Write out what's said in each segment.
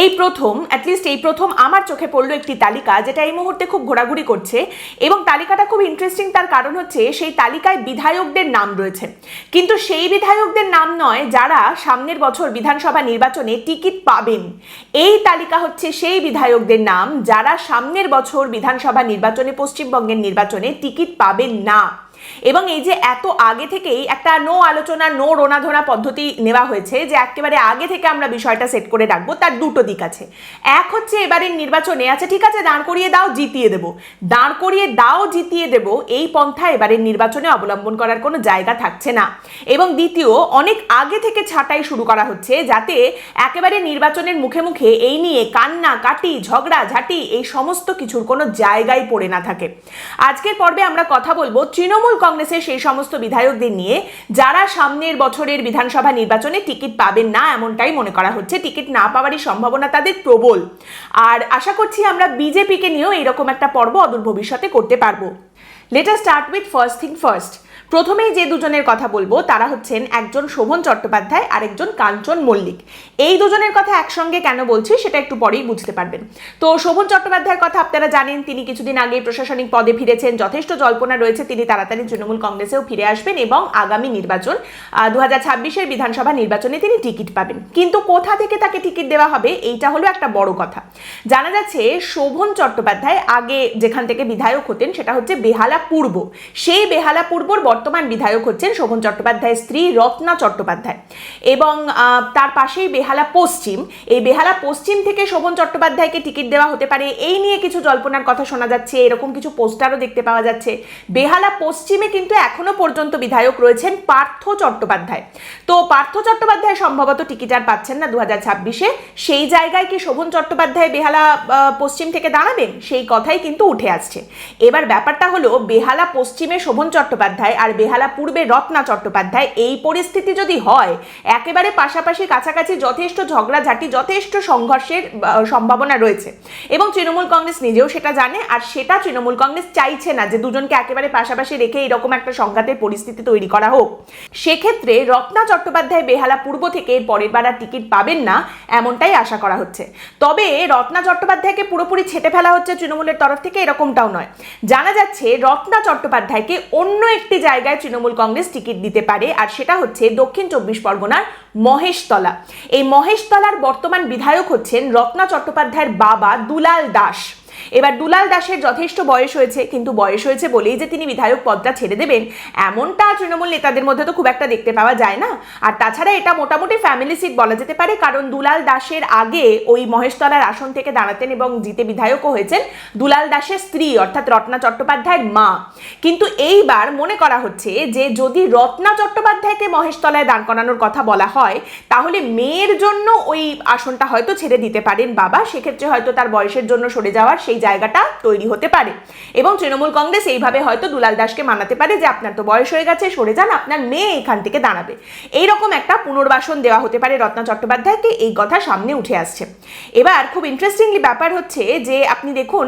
এই প্রথম অ্যাটলিস্ট এই প্রথম আমার চোখে পড়ল একটি তালিকা যেটা এই মুহূর্তে খুব ঘোরাঘুরি করছে এবং তালিকাটা খুব ইন্টারেস্টিং তার কারণ হচ্ছে সেই তালিকায় বিধায়কদের নাম রয়েছে। কিন্তু সেই বিধায়কদের নাম নয় যারা সামনের বছর বিধানসভা নির্বাচনে টিকিট পাবেন। এই তালিকা হচ্ছে সেই বিধায়কদের নাম যারা সামনের বছর বিধানসভা নির্বাচনে, পশ্চিমবঙ্গের নির্বাচনে টিকিট পাবেন না। এবং এই যে এত আগে থেকেই একটা নো আলোচনা নো রোনাধোনা পদ্ধতি নেওয়া হয়েছে যে একেবারে আগে থেকে আমরা বিষয়টা সেট করে রাখব, তার দুটো দিক আছে। এক হচ্ছে এবারের নির্বাচনে আচ্ছা ঠিক আছে, দাঁড় করিয়ে দাও, জিতিয়ে দেবো। দাঁড় করিয়ে দাও, জিতিয়ে দেবো, এই পন্থা এবারের নির্বাচনে অবলম্বন করার কোনো জায়গা থাকছে না। এবং দ্বিতীয়, অনেক আগে থেকে ছাঁটাই শুরু করা হচ্ছে যাতে একেবারে নির্বাচনের মুখে মুখে এই নিয়ে কান্না, কাটি, ঝগড়া, ঝাঁটি, এই সমস্ত কিছুর কোনো জায়গায় পড়ে না থাকে। আজকের পর্বে আমরা কথা বলব তৃণমূল কংগ্রেসের সেই সমস্ত বিধায়কদের নিয়ে যারা সামনের বছরের বিধানসভা নির্বাচনে টিকিট পাবেন না এমনটাই মনে করা হচ্ছে। টিকিট না পাওয়ারই সম্ভাবনা তাদের প্রবল। আর আশা করছি আমরা বিজেপিকে নিয়েও এরকম একটা পর্ব অদূর ভবিষ্যতে করতে পারব। Later start with first thing first প্রথমেই যে দুজনের কথা বলব, তারা হচ্ছেন একজন শোভন চট্টোপাধ্যায় আর একজন কাঞ্চন মল্লিক। এই দুজনের কথা একসঙ্গে কেন বলছি, সেটা একটু পরেই বুঝতে পারবেন। তো শোভন চট্টোপাধ্যায়ের কথা আপনারা জানেন, তিনি কিছুদিন আগে প্রশাসনিক পদে ফিরেছেন, যথেষ্ট জল্পনা রয়েছে, তিনি তাড়াতাড়ি তৃণমূল কংগ্রেসেও ফিরে আসবেন এবং আগামী নির্বাচন দু হাজার ছাব্বিশের বিধানসভা নির্বাচনে তিনি টিকিট পাবেন। কিন্তু কোথা থেকে তাকে টিকিট দেওয়া হবে, এইটা হলো একটা বড় কথা। জানা যাচ্ছে, শোভন চট্টোপাধ্যায় আগে যেখান থেকে বিধায়ক হতেন, সেটা হচ্ছে বেহালা পূর্ব সেই বেহালা পূর্বর বর্তমান বিধায়ক হচ্ছেন শোভন চট্টোপাধ্যায়ের স্ত্রী রত্না চট্টোপাধ্যায়। এবং তার পাশেই বেহালা পশ্চিম। এই বেহালা পশ্চিম থেকে শোভন চট্টোপাধ্যায়কে টিকিট দেওয়া হতে পারে। এই নিয়ে কিছু জল্পনার কথা শোনা যাচ্ছে, এরকম কিছু পোস্টারও দেখতে পাওয়া যাচ্ছে। বেহালা পশ্চিমে কিন্তু এখনও পর্যন্ত বিধায়ক রয়েছেন পার্থ চট্টোপাধ্যায়। তো পার্থ চট্টোপাধ্যায় সম্ভবত টিকিট আর পাচ্ছেন না দু হাজার ছাব্বিশে। সেই জায়গায় কি শোভন চট্টোপাধ্যায় বেহালা পশ্চিম থেকে দাঁড়াবেন? সেই কথাই কিন্তু উঠে আসছে। এবার ব্যাপারটা হলো, বেহালা পশ্চিমে শোভন চট্টোপাধ্যায় আর বেহালা পূর্বে রত্না চট্টোপাধ্যায়। এই পরিস্থিতি যদি হয়, একেবারে পাশাপাশি কাছাকাছি যথেষ্ট ঝগড়াঝাটি, যথেষ্ট সংঘর্ষের সম্ভাবনা রয়েছে। এবং তৃণমূল কংগ্রেস নিজেও সেটা জানে, আর সেটা তৃণমূল কংগ্রেস চাইছে না যে দুজনকে একেবারে পাশাপাশি রেখে এরকম একটা সংঘাতের পরিস্থিতি তৈরি করা হোক। সেক্ষেত্রে রত্না চট্টোপাধ্যায় বেহালা পূর্ব থেকে এর পরের বার আর টিকিট পাবেন না, এমনটাই আশা করা হচ্ছে। তবে রত্না চট্টোপাধ্যায়কে পুরোপুরি ছেটে ফেলা হচ্ছে তৃণমূলের তরফ থেকে এরকমটাও নয়। জানা যাচ্ছে রত্না চট্টোপাধ্যায়কে অন্য একটি জায়গায় তৃণমূল কংগ্রেস টিকিট দিতে পারে, আর সেটা হচ্ছে দক্ষিণ চব্বিশ পরগনার মহেশতলা। এই মহেশতলার বর্তমান বিধায়ক হচ্ছেন রত্না চট্টোপাধ্যায়ের বাবা দুলাল দাস। এবার দুলাল দাসের যথেষ্ট বয়স হয়েছে, কিন্তু বয়স হয়েছে বলেই যে তিনি বিধায়ক পদটা ছেড়ে দেবেন, এমনটা তৃণমূল নেতাদের মধ্যে তো খুব একটা দেখতে পাওয়া যায় না। আর তাছাড়া এটা মোটামুটি ফ্যামিলি সিট বলা যেতে পারে, কারণ দুলাল দাসের আগে ওই মহেশতলার আসন থেকে দাঁড়াতেন এবং জিতে বিধায়কও হয়েছেন দুলাল দাসের স্ত্রী, অর্থাৎ রত্না চট্টোপাধ্যায়ের মা। কিন্তু এইবার মনে করা হচ্ছে যে যদি রত্না চট্টোপাধ্যায়কে মহেশতলায় দাঁড় করানোর কথা বলা হয়, তাহলে মেয়ের জন্য ওই আসনটা হয়তো ছেড়ে দিতে পারেন বাবা, সেক্ষেত্রে হয়তো তার বয়সের জন্য সরে যাওয়ার সেই জায়গাটা তৈরি হতে পারে। এবং তৃণমূল কংগ্রেস এইভাবে হয়তো দুলাল দাসকে মানাতে পারে যে, আপনার তো বয়স হয়ে গেছে, সরে যান, আপনার মেয়ে এখান থেকে দাঁড়াবে। এইরকম একটা পুনর্বাসন দেওয়া হতে পারে রত্না চট্টোপাধ্যায়কে, এই কথা সামনে উঠে আসছে। এবার খুব ইন্টারেস্টিংলি ব্যাপার হচ্ছে যে, আপনি দেখুন,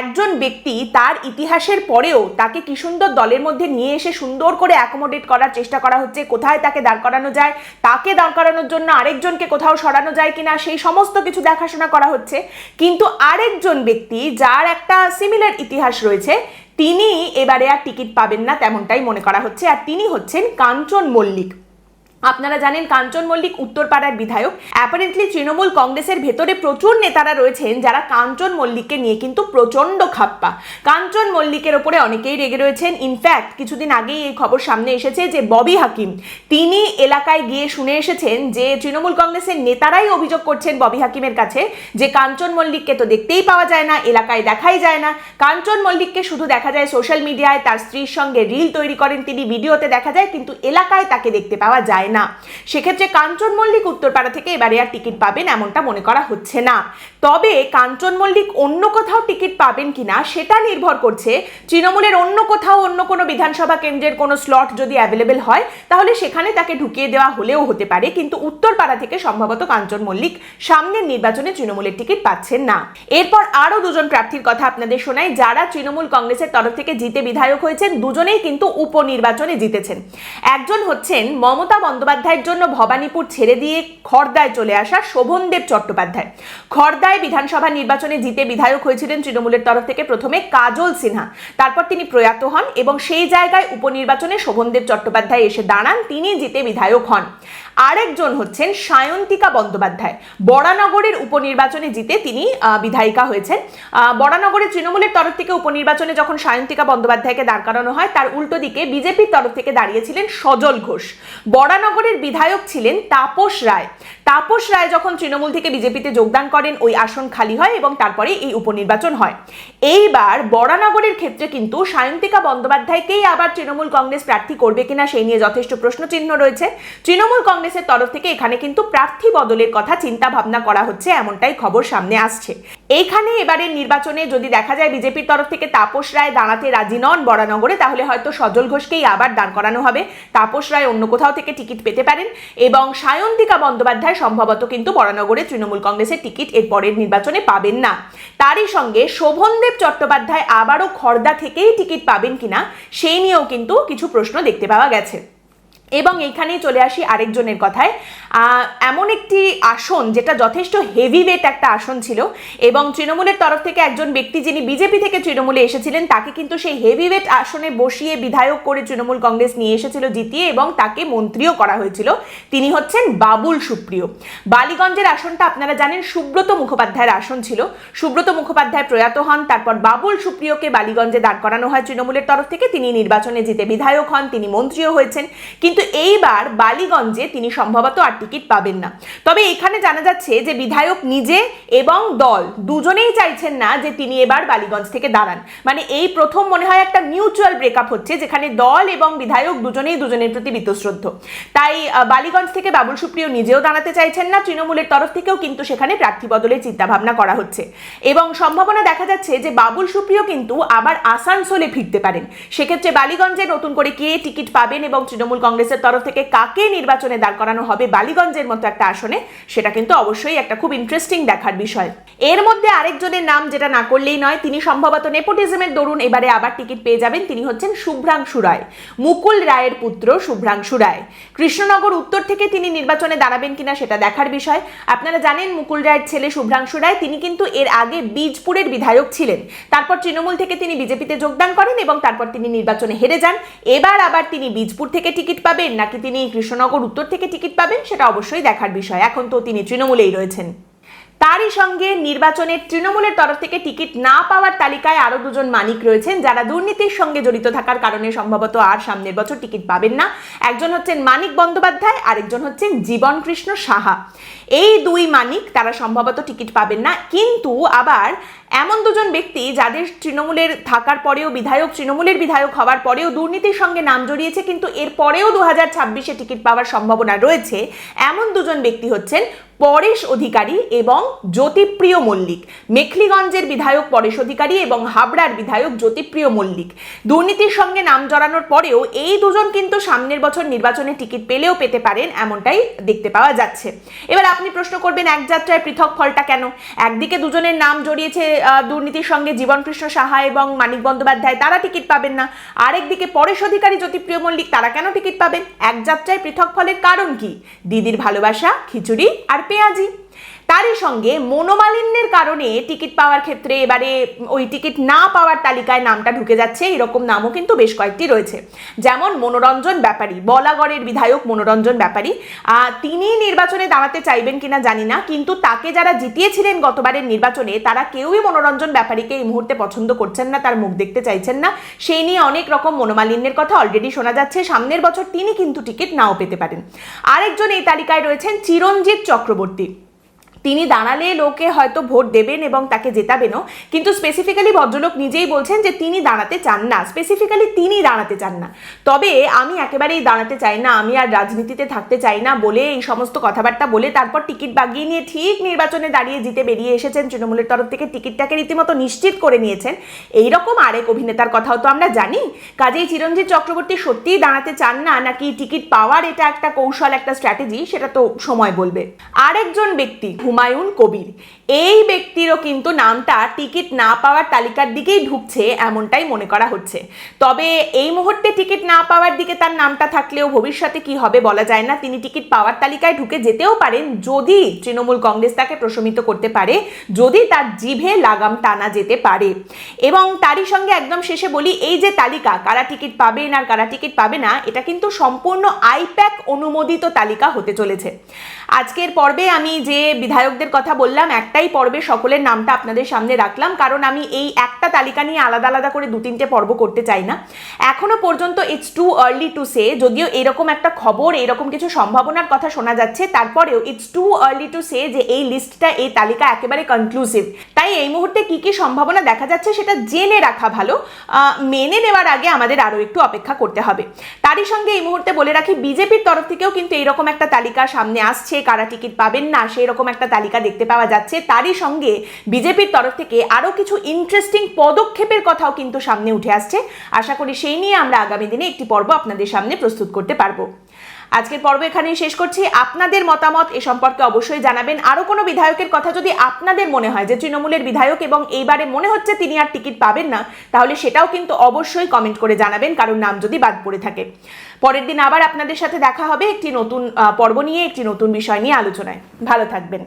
একজন ব্যক্তি তার ইতিহাসের পরেও তাকে কি সুন্দর দলের মধ্যে নিয়ে এসে সুন্দর করে অ্যাকোমোডেট করার চেষ্টা করা হচ্ছে, কোথায় তাকে দাঁড় করানো যায়, তাকে দাঁড় করানোর জন্য আরেকজনকে কোথাও সরানো যায় কিনা, সেই সমস্ত কিছু দেখাশোনা করা হচ্ছে। কিন্তু আরেকজন ব্যক্তি যার একটা সিমিলার ইতিহাস রয়েছে, তিনি এবারে আর টিকিট পাবেন না তেমনটাই মনে করা হচ্ছে, আর তিনি হচ্ছেন কাঞ্চন মল্লিক। আপনারা জানেন, কাঞ্চন মল্লিক উত্তরপাড়ার বিধায়ক। অ্যাপারেন্টলি তৃণমূল কংগ্রেসের ভেতরে প্রচুর নেতারা রয়েছেন, যারা কাঞ্চন মল্লিককে নিয়ে কিন্তু প্রচণ্ড খাপ্পা। কাঞ্চন মল্লিকের ওপরে অনেকেই রেগে রয়েছেন। ইনফ্যাক্ট কিছুদিন আগেই এই খবর সামনে এসেছে যে, ববি হাকিম, তিনি এলাকায় গিয়ে শুনে এসেছেন যে, তৃণমূল কংগ্রেসের নেতারাই অভিযোগ করছেন ববি হাকিমের কাছে যে, কাঞ্চন মল্লিককে তো দেখতেই পাওয়া যায় না, এলাকায় দেখাই যায় না। কাঞ্চন মল্লিককে শুধু দেখা যায় সোশ্যাল মিডিয়ায়, তার স্ত্রীর সঙ্গে রিল তৈরি করেন তিনি, ভিডিওতে দেখা যায়, কিন্তু এলাকায় তাকে দেখতে পাওয়া যায় সেক্ষেত্রে কাঞ্চন মল্লিক উত্তরপাড়া থেকে এবারে আর টিকিট পাবেন এমনটা মনে করা হচ্ছে না। তবে কাঞ্চন মল্লিক অন্য কোথাও টিকিট পাবেন কিনা সেটা নির্ভর করছে তৃণমূলের অন্য কোথাও অন্য কোনো বিধানসভা কেন্দ্রের কোনো স্লট যদি অ্যাভেলেবেল হয়, তাহলে সেখানে তাকে ঢুকিয়ে দেওয়া হলেও হতে পারে, কিন্তু উত্তরপাড়া থেকে সম্ভবত কাঞ্চন মল্লিক সামনের নির্বাচনে তৃণমূলের টিকিট পাচ্ছেন না। এরপর আরও দুজন প্রার্থীর কথা আপনাদের শোনাই। যারা তৃণমূল কংগ্রেসের তরফ থেকে জিতে বিধায়ক হয়েছেন, দুজনেই কিন্তু উপনির্বাচনে জিতেছেন। একজন হচ্ছেন মমতা বন্দ্যোপাধ্যায়। বন্দ্যোপাধ্যায়ের জন্য ভবানীপুর ছেড়ে দিয়ে খর্দায় চলে আসা শোভনদেব চট্টোপাধ্যায়। খড়দায় বিধানসভা নির্বাচনে জিতে বিধায়ক হয়েছিলেন তৃণমূলের তরফ থেকে প্রথমে কাজল সিনহা। তারপর তিনি প্রয়াত হন এবং সেই জায়গায় উপনির্বাচনে শোভনদেব চট্টোপাধ্যায় এসে দাঁড়ান তিনি জিতে বিধায়ক হন। আরেকজন হচ্ছেন সায়ন্তিকা বন্দ্যোপাধ্যায়। বরানগরের উপনির্বাচনে জিতে তিনি বিধায়িকা হয়েছেন। বরানগরের তৃণমূলের তরফ থেকে উপনির্বাচনে যখন সায়ন্তিকা বন্দ্যোপাধ্যায়কে দাঁড় করানো হয়, তার উল্টো দিকে বিজেপির তরফ থেকে দাঁড়িয়েছিলেন সজল ঘোষ। বরানগরের বিধায়ক ছিলেন তাপস রায়। তাপস রায় যখন তৃণমূল থেকে বিজেপিতে যোগদান করেন, ওই আসন খালি হয় এবং তারপরে এই উপনির্বাচন হয়। এইবার বরানগরের ক্ষেত্রে কিন্তু সায়ন্তিকা বন্দ্যোপাধ্যায়কেই আবার তৃণমূল কংগ্রেস প্রার্থী করবে কিনা, সেই নিয়ে যথেষ্ট প্রশ্নচিহ্ন রয়েছে। তৃণমূল কংগ্রেসের তরফ থেকে এখানে কিন্তু প্রার্থী বদলের কথা চিন্তা ভাবনা করা হচ্ছে, এমনটাই খবর সামনে আসছে। এইখানে এবারের নির্বাচনে যদি দেখা যায় বিজেপির তরফ থেকে তাপস রায় দাঁড়াতে রাজি নন বরানগরে, তাহলে হয়তো সজল ঘোষকেই আবার দাঁড় করানো হবে। তাপস রায় অন্য কোথাও থেকে টিকিট পেতে পারেন এবং সায়ন্তিকা বন্দ্যোপাধ্যায় সম্ভবত কিন্তু বরানগরে তৃণমূল কংগ্রেসের টিকিট এর পরের নির্বাচনে পাবেন না। তারই সঙ্গে শোভনদেব চট্টোপাধ্যায় আবারও খর্দা থেকেই টিকিট পাবেন কিনা সেই নিয়েও কিন্তু কিছু প্রশ্ন দেখতে পাওয়া গেছে। এবং এইখানেই চলে আসি আরেকজনের কথায়। এমন একটি আসন যেটা যথেষ্ট হেভি ওয়েট একটা আসন ছিল এবং তৃণমূলের তরফ থেকে একজন ব্যক্তি যিনি বিজেপি থেকে তৃণমূলে এসেছিলেন, তাকে কিন্তু সেই হেভি ওয়েট আসনে বসিয়ে বিধায়ক করে তৃণমূল কংগ্রেস নিয়ে এসেছিল, জিতিয়ে এবং তাকে মন্ত্রীও করা হয়েছিল। তিনি হচ্ছেন বাবুল সুপ্রিয়। বালিগঞ্জের আসনটা আপনারা জানেন সুব্রত মুখোপাধ্যায়ের আসন ছিল। সুব্রত মুখোপাধ্যায় প্রয়াত হন, তারপর বাবুল সুপ্রিয়কে বালিগঞ্জে দাঁড় করানো হয় তৃণমূলের তরফ থেকে। তিনি নির্বাচনে জিতে বিধায়ক হন, তিনি মন্ত্রীও হয়েছেন। কিন্তু এইবার বালিগঞ্জে তিনি সম্ভবত আর টিকিট পাবেন না। তবে এখানে জানা যাচ্ছে যে বিধায়ক নিজে এবং দল দুজনেই চাইছেন না যে তিনি এবার বালিগঞ্জ থেকে দাঁড়ান। মানে এই প্রথম মনে হয় একটা মিউচুয়াল ব্রেকআপ হচ্ছে, যেখানে দল এবং বিধায়ক দুজনেই দুজনের প্রতি বীতশ্রদ্ধ। তাই বালিগঞ্জ থেকে বাবুল সুপ্রিয় নিজেও দাঁড়াতে চাইছেন না, তৃণমূলের তরফ থেকেও কিন্তু সেখানে প্রার্থী বদলের চিন্তাভাবনা করা হচ্ছে। এবং সম্ভাবনা দেখা যাচ্ছে যে বাবুল সুপ্রিয় কিন্তু আবার আসানসোলে ফিরতে পারেন। সেক্ষেত্রে বালিগঞ্জে নতুন করে কে টিকিট পাবেন এবং তৃণমূল কংগ্রেসের তরফ থেকে কাকে নির্বাচনে দাঁড় করানো হবে বালিগঞ্জের মতো একটা আসনে, সেটা কিন্তু অবশ্যই একটা খুব ইন্টারেস্টিং দেখার বিষয়। এর মধ্যে আরেকজনের নাম যেটা না করলেই নয়, তিনি সম্ভবত নেপোটিজমের দরুন, এবারে আবার টিকিট পেয়ে যাবেন, তিনি হচ্ছেন শুভ্রাংশু রায়, মুকুল রায়ের পুত্র শুভ্রাংশু রায়। কৃষ্ণনগর উত্তর থেকে তিনি নির্বাচনে দাঁড়াবেন কিনা সেটা দেখার বিষয়। আপনারা জানেন মুকুল রায়ের ছেলে শুভ্রাংশু রায়, তিনি কিন্তু এর আগে বীজপুরের বিধায়ক ছিলেন। তারপর তৃণমূল থেকে তিনি বিজেপিতে যোগদান করেন এবং তারপর তিনি নির্বাচনে হেরে যান। এবার আবার তিনি বীজপুর থেকে টিকিট পাবেন নাকি তিনি কৃষ্ণনগর উত্তর থেকে টিকিট পাবেন সেটা অবশ্যই দেখার বিষয়। এখন তো তিনি তৃণমূলেই রয়েছেন। তারই সঙ্গে নির্বাচনের তৃণমূলের তরফ থেকে টিকিট না পাওয়ার তালিকায় আরও দুজন মানিক রয়েছেন যারা দুর্নীতির সঙ্গে জড়িত থাকার কারণে সম্ভবত আর সামনের বছর টিকিট পাবেন না। একজন হচ্ছেন মানিক বন্দ্যোপাধ্যায়, আরেকজন হচ্ছেন জীবন কৃষ্ণ সাহা। এই দুই মানিক তারা সম্ভবত টিকিট পাবেন না, কিন্তু আবার এমন দুজন ব্যক্তি যাদের তৃণমূলের থাকার পরেও, বিধায়ক, তৃণমূলের বিধায়ক হওয়ার পরেও দুর্নীতির সঙ্গে নাম জড়িয়েছে, কিন্তু এর পরেও দু হাজার ছাব্বিশে টিকিট পাওয়ার সম্ভাবনা রয়েছে, এমন দুজন ব্যক্তি হচ্ছেন পরেশ অধিকারী এবং জ্যোতিপ্রিয় মল্লিক। মেখলিগঞ্জের বিধায়ক পরেশ অধিকারী এবং হাবড়ার বিধায়ক জ্যোতিপ্রিয় মল্লিক। দুর্নীতির সঙ্গে নাম জড়ানোর পরেও এই দুজন কিন্তু সামনের বছর নির্বাচনে টিকিট পেলেও পেতে পারেন এমনটাই দেখতে পাওয়া যাচ্ছে। এবার আপনি প্রশ্ন করবেন, এক যাত্রায় পৃথক ফলটা কেন? একদিকে দুজনের নাম জড়িয়েছে দুর্নীতির সঙ্গে জীবনকৃষ্ণ সাহা এবং মানিক বন্দ্যোপাধ্যায়, তারা টিকিট পাবেন না। আরেকদিকে পরেশ অধিকারী জ্যোতিপ্রিয় মল্লিক, তারা কেন টিকিট পাবেন? এক যাত্রায় পৃথক ফলের কারণ কি? দিদির ভালোবাসা, খিচুড়ি আর পেঁয়াজি। তারই সঙ্গে মনোমালিন্যের কারণে টিকিট পাওয়ার ক্ষেত্রে এবারে ওই টিকিট না পাওয়ার তালিকায় নামটা ঢুকে যাচ্ছে। এরকম নামও কিন্তু বেশ কয়েকটি রয়েছে। যেমন মনোরঞ্জন ব্যাপারী, বলাগড়ের বিধায়ক মনোরঞ্জন ব্যাপারী। তিনি নির্বাচনে দাঁড়াতে চাইবেন কিনা জানি না, কিন্তু তাকে যারা জিতিয়েছিলেন গতবারের নির্বাচনে, তারা কেউই মনোরঞ্জন ব্যাপারীকে এই মুহূর্তে পছন্দ করছেন না, তার মুখ দেখতে চাইছেন না। সেই নিয়ে অনেক রকম মনোমালিন্যের কথা অলরেডি শোনা যাচ্ছে। সামনের বছর তিনি কিন্তু টিকিট নাও পেতে পারেন। আরেকজন এই তালিকায় রয়েছেন চিরঞ্জিত চক্রবর্তী। তিনি দাঁড়ালে লোকে হয়তো ভোট দেবেন এবং তাকে জেতাবেনও। কিন্তু স্পেসিফিক্যালি ভদ্রলোক নিজেই বলছেন যে তিনি দাঁড়াতে চান না। স্পেসিফিক্যালি তিনি দাঁড়াতে চান না। তবে আমি একেবারেই দাঁড়াতে চাই না, আমি আর রাজনীতিতে থাকতে চাই না বলে এই সমস্ত কথাবার্তা বলে তারপর টিকিট বাগিয়ে নিয়ে ঠিক নির্বাচনে দাঁড়িয়ে জিতে বেরিয়ে এসেছেন তৃণমূলের তরফ থেকে। টিকিটটাকে রীতিমতো নিশ্চিত করে নিয়েছেন। এইরকম আরেক অভিনেতার কথাও তো আমরা জানি। কাজেই চিরঞ্জিত চক্রবর্তী সত্যিই দাঁড়াতে চান না, নাকি টিকিট পাওয়ার এটা একটা কৌশল, একটা স্ট্র্যাটেজি সেটা তো সময় বলবে। আরেকজন ব্যক্তি হুমায়ুন কবির। এই ব্যক্তিরও কিন্তু নামটা টিকিট না পাওয়ার তালিকার দিকেই ঢুকছে এমনটাই মনে করা হচ্ছে। তবে এই মুহূর্তে টিকিট না পাওয়ার দিকে তার নামটা থাকলেও ভবিষ্যতে কি হবে বলা যায় না। তিনি টিকিট পাওয়ার তালিকায় ঢুকে যেতেও পারেন যদি তৃণমূল কংগ্রেস তাকে প্রশমিত করতে পারে, যদি তার জিভে লাগাম টানা যেতে পারে। এবং তারই সঙ্গে একদম শেষে বলি, এই যে তালিকা, কারা টিকিট পাবেন আর কারা টিকিট পাবে না, এটা কিন্তু সম্পূর্ণ আইপ্যাক অনুমোদিত তালিকা হতে চলেছে। আজকের পর্বে আমি যে বিধায়কদের কথা বললাম, একটাই পর্বে সকলের নামটা আপনাদের সামনে রাখলাম, কারণ আমি এই একটা তালিকা নিয়ে আলাদা আলাদা করে দু তিনটে পর্ব করতে চাই না। এখনও পর্যন্ত it's too early to say যদিও এরকম একটা খবর, এরকম কিছু সম্ভাবনার কথা শোনা যাচ্ছে, তারপরেও it's too early to say যে এই লিস্টটা এই তালিকা একেবারে কনক্লুসিভ তাই এই মুহূর্তে কি কি সম্ভাবনা দেখা যাচ্ছে সেটা জেনে রাখা ভালো মেনে নেওয়ার আগে আমাদের আরও একটু অপেক্ষা করতে হবে। তারই সঙ্গে এই মুহূর্তে বলে রাখি, বিজেপির তরফ থেকেও কিন্তু এইরকম একটা তালিকা সামনে আসছে, কারা টিকিট পাবেন না সেই রকম একটা তালিকা দেখতে পাওয়া যাচ্ছে। তারই সঙ্গে বিজেপির তরফ থেকে আরও কিছু ইন্টারেস্টিং পদক্ষেপের কথাও কিন্তু সামনে উঠে আসছে। আশা করি সেই নিয়ে আমরা আগামী দিনে একটি পর্ব আপনাদের সামনে প্রস্তুত করতে পারব। আজকের পর্ব এখানেই শেষ করছি। আপনাদের মতামত এ সম্পর্কে অবশ্যই জানাবেন। আরও কোনো বিধায়কের কথা যদি আপনাদের মনে হয় যে তৃণমূলের বিধায়ক এবং এইবারে মনে হচ্ছে তিনি আর টিকিট পাবেন না, তাহলে সেটাও কিন্তু অবশ্যই কমেন্ট করে জানাবেন, কারণ নাম যদি বাদ পড়ে থাকে। পরের দিন আবার আপনাদের সাথে দেখা হবে একটি নতুন পর্ব নিয়ে, একটি নতুন বিষয় নিয়ে আলোচনায়। ভালো থাকবেন।